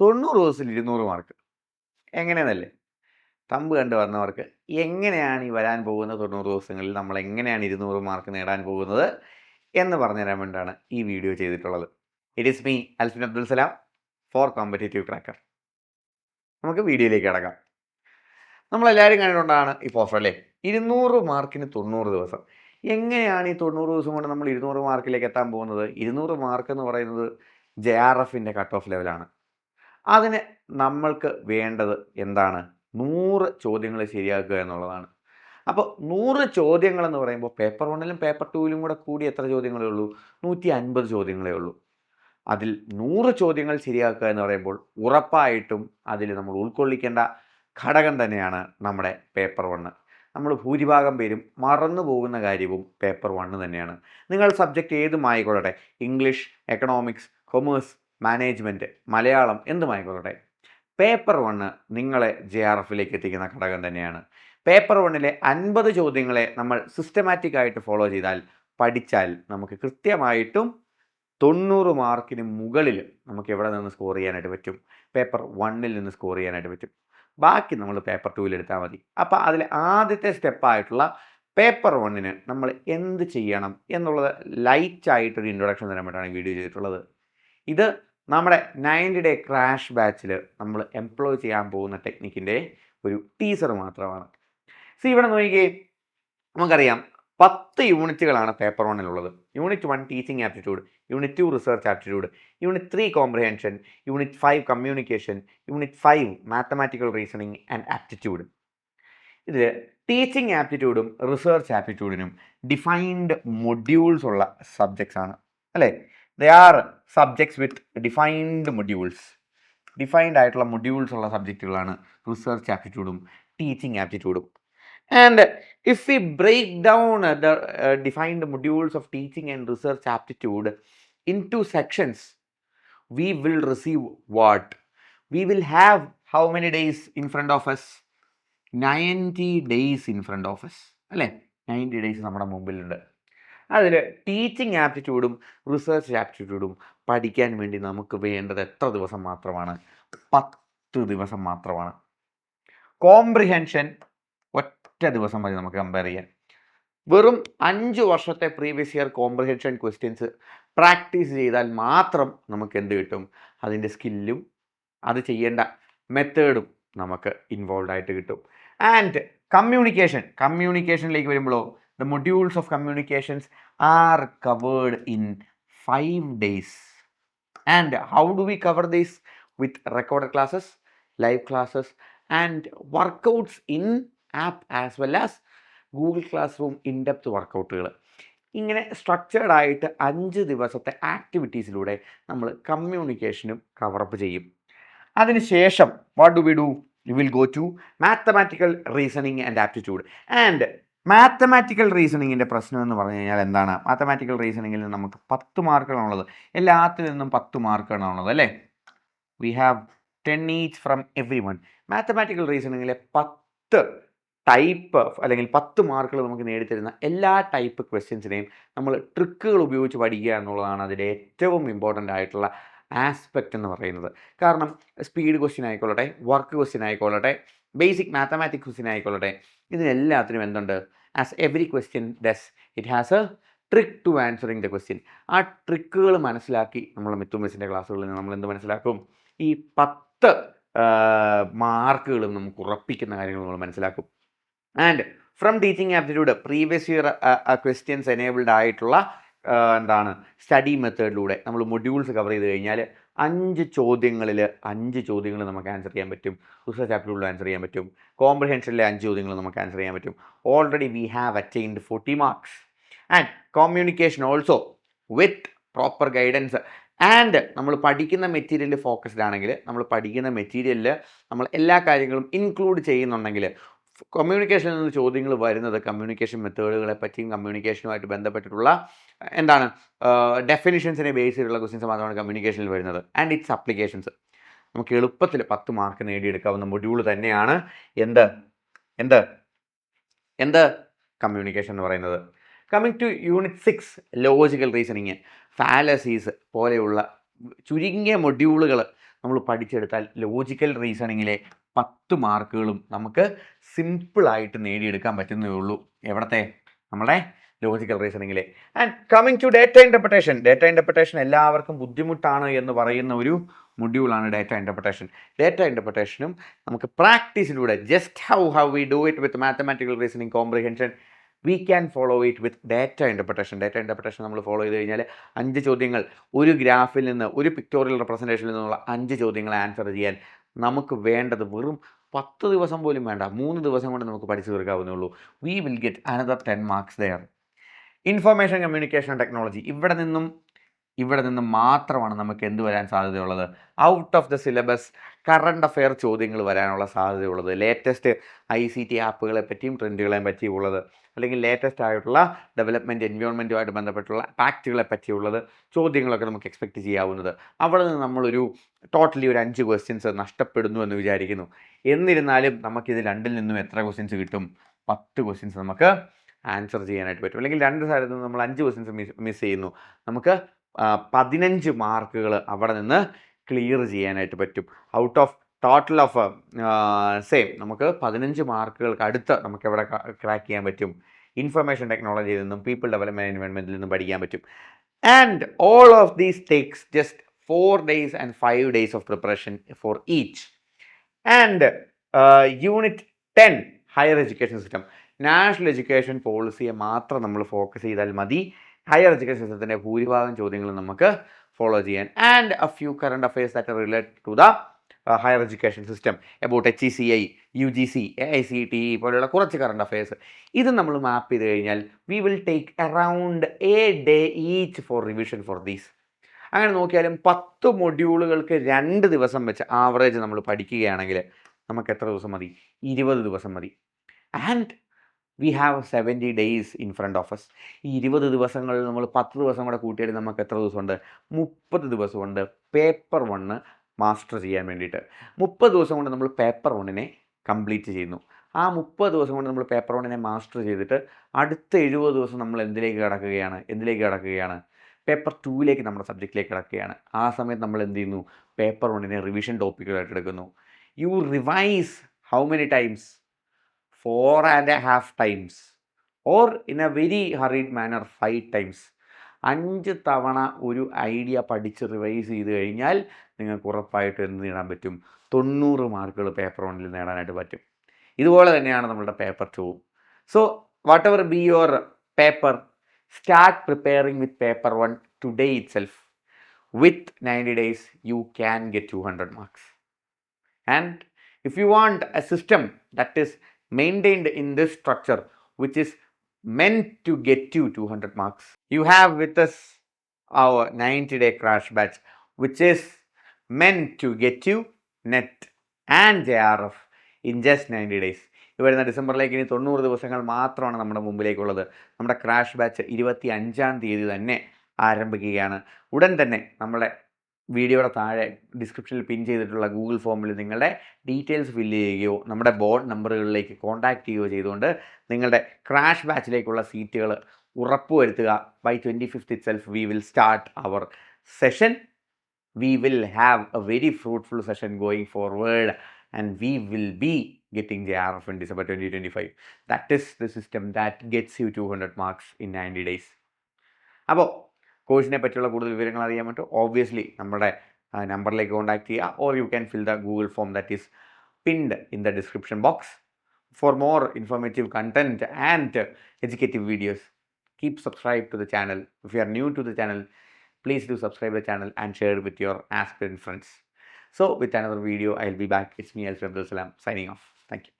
തൊണ്ണൂറ് ദിവസത്തിൽ ഇരുന്നൂറ് മാർക്ക് എങ്ങനെയെന്നല്ലേ? തമ്പ് കണ്ട് വന്നവർക്ക് എങ്ങനെയാണ് ഈ വരാൻ പോകുന്ന തൊണ്ണൂറ് ദിവസങ്ങളിൽ നമ്മൾ എങ്ങനെയാണ് ഇരുന്നൂറ് മാർക്ക് നേടാൻ പോകുന്നത് എന്ന് പറഞ്ഞു പറഞ്ഞുതരാൻ വേണ്ടിയാണ് ഈ വീഡിയോ ചെയ്തിട്ടുള്ളത്. It is me Alfin Abdul Salam for competitive cracker നമുക്ക് വീഡിയോയിലേക്ക് കിടക്കാം. നമ്മളെല്ലാവരും കണ്ടിട്ടുണ്ടാണ് ഈ ഓഫർ അല്ലേ? ഇരുന്നൂറ് മാർക്കിന് തൊണ്ണൂറ് ദിവസം. എങ്ങനെയാണ് ഈ തൊണ്ണൂറ് ദിവസം കൊണ്ട് നമ്മൾ ഇരുന്നൂറ് മാർക്കിലേക്ക് എത്താൻ പോകുന്നത്? ഇരുന്നൂറ് മാർക്ക് എന്ന് പറയുന്നത് ജെ ആർ എഫിന്റെ കട്ട് ഓഫ് ലെവലാണ് അതിന് നമ്മൾക്ക് വേണ്ടത് എന്താണ്? നൂറ് ചോദ്യങ്ങൾ ശരിയാക്കുക എന്നുള്ളതാണ്. അപ്പോൾ നൂറ് ചോദ്യങ്ങൾ എന്ന് പറയുമ്പോൾ പേപ്പർ വണ്ണിലും പേപ്പർ ടൂവിലും കൂടെ കൂടി എത്ര ചോദ്യങ്ങളേ ഉള്ളൂ? നൂറ്റി അൻപത് ചോദ്യങ്ങളേ ഉള്ളൂ. അതിൽ നൂറ് ചോദ്യങ്ങൾ ശരിയാക്കുക എന്ന് പറയുമ്പോൾ ഉറപ്പായിട്ടും അതിൽ നമ്മൾ ഉൾക്കൊള്ളിക്കേണ്ട ഘടകം തന്നെയാണ് നമ്മുടെ പേപ്പർ വണ്ണ് നമ്മൾ ഭൂരിഭാഗം പേരും മറന്നു പോകുന്ന കാര്യവും പേപ്പർ വണ്ണ് തന്നെയാണ്. നിങ്ങൾ subject ഏതുമായിക്കൊള്ളട്ടെ English economics commerce management Malayalam എന്തുമായിക്കൊള്ളട്ടെ paper one നിങ്ങളെ ജെ ആർ എഫിലേക്ക് എത്തിക്കുന്ന ഘടകം തന്നെയാണ്. പേപ്പർ വണ്ണിലെ അൻപത് ചോദ്യങ്ങളെ നമ്മൾ സിസ്റ്റമാറ്റിക് ആയിട്ട് ഫോളോ ചെയ്താൽ പഠിച്ചാൽ നമുക്ക് കൃത്യമായിട്ടും തൊണ്ണൂറ് മാർക്കിന് മുകളിൽ നമുക്ക് എവിടെ നിന്ന് സ്കോർ ചെയ്യാനായിട്ട് പറ്റും? പേപ്പർ വണ്ണിൽ നിന്ന് സ്കോർ ചെയ്യാനായിട്ട് പറ്റും. ബാക്കി നമ്മൾ പേപ്പർ ടൂവിൽ എടുത്താൽ മതി. അപ്പോൾ അതിലെ ആദ്യത്തെ സ്റ്റെപ്പായിട്ടുള്ള പേപ്പർ വണ്ണിന് നമ്മൾ എന്ത് ചെയ്യണം എന്നുള്ളത് ലൈറ്റായിട്ടൊരു ഇൻട്രൊഡക്ഷൻ തരാൻ വേണ്ടിയിട്ടാണ് വീഡിയോ ചെയ്തിട്ടുള്ളത്. ഇത് നമ്മുടെ നയന്റി ഡേ ക്രാഷ് ബാച്ചിൽ നമ്മൾ എംപ്ലോയ് ചെയ്യാൻ പോകുന്ന ടെക്നിക്കിന്റെ ഒരു ടീസർ മാത്രമാണ്. സി ഇവിടെ നോക്കിക്കേ. നമുക്കറിയാം പത്ത് യൂണിറ്റുകളാണ് paper വണ്ണിലുള്ളത് unit one teaching aptitude unit two research aptitude unit three comprehension unit five communication unit five mathematical reasoning and aptitude ഇതിൽ ടീച്ചിങ് ആപ്റ്റിറ്റ്യൂഡും റിസർച്ച് ആപ്റ്റിറ്റ്യൂഡിനും ഡിഫൈൻഡ് മൊഡ്യൂൾസ് ഉള്ള സബ്ജക്ട്സ് ആണ്. അല്ലേ? They are subjects with defined modules defined ആയിട്ടുള്ള modules ഉള്ള സബ്ജക്റ്റുകളാണ് research ആപ്റ്റിറ്റ്യൂഡും teaching ആപ്റ്റിറ്റ്യൂഡും and we break down uh, the uh, defined modules of teaching and research aptitude into sections we will receive what we will have how many days in front of us 90 days in front of us അല്ലേ ninety days നമ്മുടെ മുമ്പിലുണ്ട് അതിൽ teaching ആപ്റ്റിറ്റ്യൂഡും research ആപ്റ്റിറ്റ്യൂഡും പഠിക്കാൻ വേണ്ടി നമുക്ക് വേണ്ടത് എത്ര ദിവസം മാത്രമാണ്? പത്ത് ദിവസം മാത്രമാണ്. കോംപ്രിഹെൻഷൻ ഒറ്റ ദിവസം മതി നമുക്ക് കമ്പയർ ചെയ്യാൻ. വെറും അഞ്ച് വർഷത്തെ previous year comprehension questions practice ചെയ്താൽ മാത്രം നമുക്ക് എന്ത് കിട്ടും? അതിന്റെ സ്കില്ലും അത് ചെയ്യേണ്ട മെത്തേഡും നമുക്ക് ഇൻവോൾവ് ആയിട്ട് കിട്ടും. ആൻഡ് കമ്മ്യൂണിക്കേഷൻ കമ്മ്യൂണിക്കേഷനിലേക്ക് വരുമ്പോഴോ the modules of communications are covered in five days. And how do we cover this? With recorded classes, live classes, and workouts in app as well as class room in depth വർക്കൗട്ടുകൾ ഇങ്ങനെ structured ആയിട്ട് അഞ്ച് ദിവസത്തെ ആക്ടിവിറ്റീസിലൂടെ നമ്മൾ കമ്മ്യൂണിക്കേഷനും cover up ചെയ്യും അതിനുശേഷം what do we do you will go to mathematical reasoning and aptitude and mathematical റീസണിങ്ങിന്റെ പ്രശ്നം എന്ന് പറഞ്ഞു കഴിഞ്ഞാൽ എന്താണ്? മാത്തമാറ്റിക്കൽ റീസണിങ്ങിൽ നമുക്ക് പത്ത് മാർക്കാണുള്ളത് എല്ലാത്തിൽ നിന്നും പത്ത് മാർക്കാണുള്ളത് അല്ലേ? We have ten each from every one mathematical റീസണിങ്ങിലെ പത്ത് ടൈപ്പ് അല്ലെങ്കിൽ പത്ത് മാർക്കുകൾ നമുക്ക് നേടിത്തരുന്ന എല്ലാ ടൈപ്പ് ക്വസ്റ്റ്യൻസിനെയും നമ്മൾ ട്രിക്കുകൾ ഉപയോഗിച്ച് പഠിക്കുക എന്നുള്ളതാണ് അതിന്റെ ഏറ്റവും ഇമ്പോർട്ടന്റ് ആയിട്ടുള്ള ആസ്പെക്റ്റ് എന്ന് പറയുന്നത്. കാരണം സ്പീഡ് ക്വസ്റ്റ്യൻ ആയിക്കോളട്ടെ വർക്ക് ക്വസ്റ്റ്യൻ ആയിക്കൊള്ളട്ടെ ബേസിക് മാത്തമാറ്റിക്സ് ക്വസ്റ്റ്യൻ ആയിക്കൊള്ളട്ടെ. ഇതിനെല്ലാത്തിനും എന്തുണ്ട്? As every question does it has a trick to answering the question ആ ട്രിക്കുകൾ മനസ്സിലാക്കി നമ്മൾ മിത്തുമിസിന്റെ ക്ലാസ്സുകളിൽ നമ്മൾ എന്ത് മനസ്സിലാക്കും? ഈ പത്ത് മാർക്കുകളും നമുക്ക് ഉറപ്പിക്കുന്ന കാര്യങ്ങൾ നമ്മൾ മനസ്സിലാക്കും. And from teaching aptitude previous year questions enabled ആയിട്ടുള്ള എന്താണ് സ്റ്റഡി മെത്തേഡിലൂടെ നമ്മൾ മൊഡ്യൂൾസ് കവർ ചെയ്ത് കഴിഞ്ഞാൽ അഞ്ച് ചോദ്യങ്ങളിൽ അഞ്ച് ചോദ്യങ്ങൾ നമുക്ക് ആൻസർ ചെയ്യാൻ പറ്റും. റിസർച്ച് ആപ്റ്റിറ്റ്യൂഡിൽ ആൻസർ ചെയ്യാൻ പറ്റും. കോംപ്രഹെൻഷനിലെ അഞ്ച് ചോദ്യങ്ങൾ നമുക്ക് ആൻസർ ചെയ്യാൻ പറ്റും. Already we have attained forty marks and communication also with proper guidance and നമ്മൾ പഠിക്കുന്ന മെറ്റീരിയൽ ഫോക്കസ്ഡ് ആണെങ്കിൽ നമ്മൾ പഠിക്കുന്ന മെറ്റീരിയലിൽ നമ്മൾ എല്ലാ കാര്യങ്ങളും ഇൻക്ലൂഡ് ചെയ്യുന്നുണ്ടെങ്കിൽ കമ്മ്യൂണിക്കേഷനിൽ നിന്ന് ചോദ്യങ്ങൾ വരുന്നത് കമ്മ്യൂണിക്കേഷൻ മെത്തേഡുകളെ പറ്റിയും കമ്മ്യൂണിക്കേഷനുമായിട്ട് ബന്ധപ്പെട്ടിട്ടുള്ള എന്താണ് ഡെഫിനിഷൻസിനെ ബേസ് ചെയ്തിട്ടുള്ള ക്വസ്റ്റ്യൻസ് മാത്രമാണ് കമ്മ്യൂണിക്കേഷനിൽ വരുന്നത്. ആൻഡ് ഇറ്റ്സ് അപ്ലിക്കേഷൻസ് നമുക്ക് എളുപ്പത്തിൽ പത്ത് മാർക്ക് നേടിയെടുക്കാവുന്ന മൊഡ്യൂൾ തന്നെയാണ് എന്ത്? എന്ത്? എന്ത്? കമ്മ്യൂണിക്കേഷൻ എന്ന് പറയുന്നത്. Coming to unit six logical reasoning fallacies പോലെയുള്ള ചുരുങ്ങിയ മൊഡ്യൂളുകൾ നമ്മൾ പഠിച്ചെടുത്താൽ ലോജിക്കൽ റീസണിങ്ങിലെ പത്ത് മാർക്കുകളും നമുക്ക് സിമ്പിളായിട്ട് നേടിയെടുക്കാൻ പറ്റുന്നേ ഉള്ളൂ. എവിടത്തെ? നമ്മുടെ logical റീസണിങ്ങിലെ and coming to data interpretation data interpretation എല്ലാവർക്കും ബുദ്ധിമുട്ടാണ് എന്ന് പറയുന്ന ഒരു മൊഡ്യൂളാണ് ഡേറ്റ ഇന്റർപ്രിട്ടേഷൻ ഡേറ്റ ഇന്റർപ്രിട്ടേഷനും നമുക്ക് പ്രാക്ടീസിലൂടെ just how how we do it with mathematical reasoning comprehension we can follow it with data interpretation data interpretation നമ്മൾ ഫോളോ ചെയ്ത് കഴിഞ്ഞാൽ അഞ്ച് ചോദ്യങ്ങൾ. ഒരു ഗ്രാഫിൽ നിന്ന് ഒരു പിക്ടോറിയൽ റെപ്രസെന്റേഷനിൽ നിന്നുള്ള അഞ്ച് ചോദ്യങ്ങൾ ആൻസർ ചെയ്യാൻ നമുക്ക് വേണ്ടത് വെറും പത്ത് ദിവസം പോലും വേണ്ട. മൂന്ന് ദിവസം കൊണ്ട് നമുക്ക് പഠിച്ചു തീർക്കാവുന്നേ ഉള്ളൂ. We will get another ten marks there information communication technology ഇവിടെ നിന്നും ഇവിടെ നിന്നും മാത്രമാണ് നമുക്ക് എന്ത് വരാൻ സാധ്യതയുള്ളത്? Out of the syllabus current affair ചോദ്യങ്ങൾ വരാനുള്ള സാധ്യതയുള്ളത്. ലേറ്റസ്റ്റ് ഐ സി ടി ആപ്പുകളെ പറ്റിയും ട്രെൻഡുകളെ പറ്റിയും ഉള്ളത്. അല്ലെങ്കിൽ ലേറ്റസ്റ്റ് ആയിട്ടുള്ള ഡെവലപ്മെന്റ് എൻവയോൺമെന്റുമായിട്ട് ബന്ധപ്പെട്ടുള്ള ഫാക്റ്റുകളെ പറ്റിയുള്ളത് ചോദ്യങ്ങളൊക്കെ നമുക്ക് എക്സ്പെക്റ്റ് ചെയ്യാവുന്നത്. അവിടെ നിന്ന് നമ്മളൊരു ടോട്ടലി ഒരു അഞ്ച് ക്വസ്റ്റ്യൻസ് നഷ്ടപ്പെടുന്നു എന്ന് വിചാരിക്കുന്നു. എന്നിരുന്നാലും നമുക്കിത് രണ്ടിൽ നിന്നും എത്ര ക്വസ്റ്റ്യൻസ് കിട്ടും? പത്ത് ക്വസ്റ്റ്യൻസ് നമുക്ക് ആൻസർ ചെയ്യാനായിട്ട് പറ്റും. അല്ലെങ്കിൽ രണ്ട് സ്ഥലത്ത് നിന്ന് നമ്മൾ അഞ്ച് ക്വസ്റ്റ്യൻസ് മിസ് മിസ് ചെയ്യുന്നു. നമുക്ക് പതിനഞ്ച് മാർക്കുകൾ അവിടെ നിന്ന് ക്ലിയർ ചെയ്യാനായിട്ട് പറ്റും. Out of total of same നമുക്ക് പതിനഞ്ച് മാർക്കുകൾക്ക് അടുത്ത് നമുക്ക് എവിടെ ക്രാക്ക് ചെയ്യാൻ പറ്റും. ഇൻഫർമേഷൻ ടെക്നോളജിയിൽ നിന്നും പീപ്പിൾ ഡെവലപ്മെന്റ് എൻവയോൺമെന്റിൽ നിന്നും പഠിക്കാൻ പറ്റും. And all of these takes just four days and five days of preparation for each and unit ten higher education system national education പോളിസിയെ മാത്രം നമ്മൾ ഫോക്കസ് ചെയ്താൽ മതി. ഹയർ എഡ്യൂക്കേഷൻ സിസ്റ്റത്തിന്റെ ഭൂരിഭാഗം ചോദ്യങ്ങൾ നമുക്ക് ഫോളോ ചെയ്യാൻ. And a few current affairs that related to the higher education system about H E C I U G C A I C T പോലെയുള്ള കുറച്ച് കറണ്ട് അഫയേഴ്സ് ഇത് നമ്മൾ മാപ്പ് ചെയ്ത് കഴിഞ്ഞാൽ we will take around a day each for revision for these അങ്ങനെ നോക്കിയാലും പത്ത് മൊഡ്യൂളുകൾക്ക് രണ്ട് ദിവസം വെച്ച് ആവറേജ് നമ്മൾ പഠിക്കുകയാണെങ്കിൽ നമുക്ക് എത്ര ദിവസം മതി? ഇരുപത് ദിവസം മതി. And we have seventy days in front of us ഈ ഇരുപത് ദിവസങ്ങളിൽ നമ്മൾ പത്ത് ദിവസം കൂടെ കൂട്ടിയാൽ നമുക്ക് എത്ര ദിവസമുണ്ട്? മുപ്പത് ദിവസമുണ്ട്. പേപ്പർ വണ്ണ് മാസ്റ്റർ ചെയ്യാൻ വേണ്ടിയിട്ട്. മുപ്പത് ദിവസം കൊണ്ട് നമ്മൾ പേപ്പർ വണ്ണിനെ കംപ്ലീറ്റ് ചെയ്യുന്നു. ആ മുപ്പത് ദിവസം കൊണ്ട് നമ്മൾ പേപ്പർ വണ്ണിനെ മാസ്റ്റർ ചെയ്തിട്ട് അടുത്ത എഴുപത് ദിവസം നമ്മൾ എന്തിലേക്ക് കിടക്കുകയാണ്? എന്തിലേക്ക് കിടക്കുകയാണ്? പേപ്പർ ടൂവിലേക്ക് നമ്മുടെ സബ്ജക്റ്റിലേക്ക് കിടക്കുകയാണ്. ആ സമയത്ത് നമ്മൾ എന്ത് ചെയ്യുന്നു? പേപ്പർ വണ്ണിനെ റിവിഷൻ ടോപ്പിക്കുകളായിട്ട് എടുക്കുന്നു. You revise how many times four and a half times or in a very hurried manner five times അഞ്ച് തവണ ഒരു ഐഡിയ പഠിച്ച് റിവൈസ് ചെയ്ത് കഴിഞ്ഞാൽ നിങ്ങൾക്ക് ഉറപ്പായിട്ട് എന്ത് നേടാൻ പറ്റും? തൊണ്ണൂറ് മാർക്കുകൾ പേപ്പർ വണ്ണിൽ നേടാനായിട്ട് പറ്റും. ഇതുപോലെ തന്നെയാണ് നമ്മളുടെ paper two so whatever be your paper start preparing with paper one today itself with ninety days you can get to hundred marks and if you want a system that is maintained in this structure which is meant to get you 200 marks you have with us our 90 day crash batch which is meant to get you net and jrf in just 90 days ഈ വരുന്ന ഡിസംബറിലേക്ക് ഇനി തൊണ്ണൂറ് ദിവസങ്ങൾ മാത്രമാണ് നമ്മുടെ മുമ്പിലേക്കുള്ളത് നമ്മുടെ crash batch ഇരുപത്തി അഞ്ചാം തീയതി തന്നെ ആരംഭിക്കുകയാണ് ഉടൻ തന്നെ നമ്മുടെ വീഡിയോയുടെ താഴെ ഡിസ്ക്രിപ്ഷനിൽ പിൻ ചെയ്തിട്ടുള്ള ഗൂഗിൾ ഫോമിൽ നിങ്ങളുടെ ഡീറ്റെയിൽസ് ഫില്ല് ചെയ്യുകയോ നമ്മുടെ ബോർഡ് നമ്പറുകളിലേക്ക് കോൺടാക്റ്റ് ചെയ്യുകയോ ചെയ്തുകൊണ്ട് നിങ്ങളുടെ ക്രാഷ് ബാച്ചിലേക്കുള്ള സീറ്റുകൾ ഉറപ്പുവരുത്തുക. By twenty fifth itself we will start our session we will have a very fruitful session going forward and we will be in December twenty twenty five that is the system that gets you to hundred marks in ninety days അപ്പോൾ കോഴ്സിനെ പറ്റിയുള്ള കൂടുതൽ വിവരങ്ങൾ അറിയാൻ പറ്റും obviously നമ്മുടെ നമ്പറിലേക്ക് contact ചെയ്യുക or you can fill the Google form that is pinned in the description box for more informative content and educative videos keep subscribe to the channel if you are new to the channel please do subscribe the channel and share it with your aspirant friends. So with another video, I'll be back. It's me, Alfred Abdul Salam, signing off. Thank you.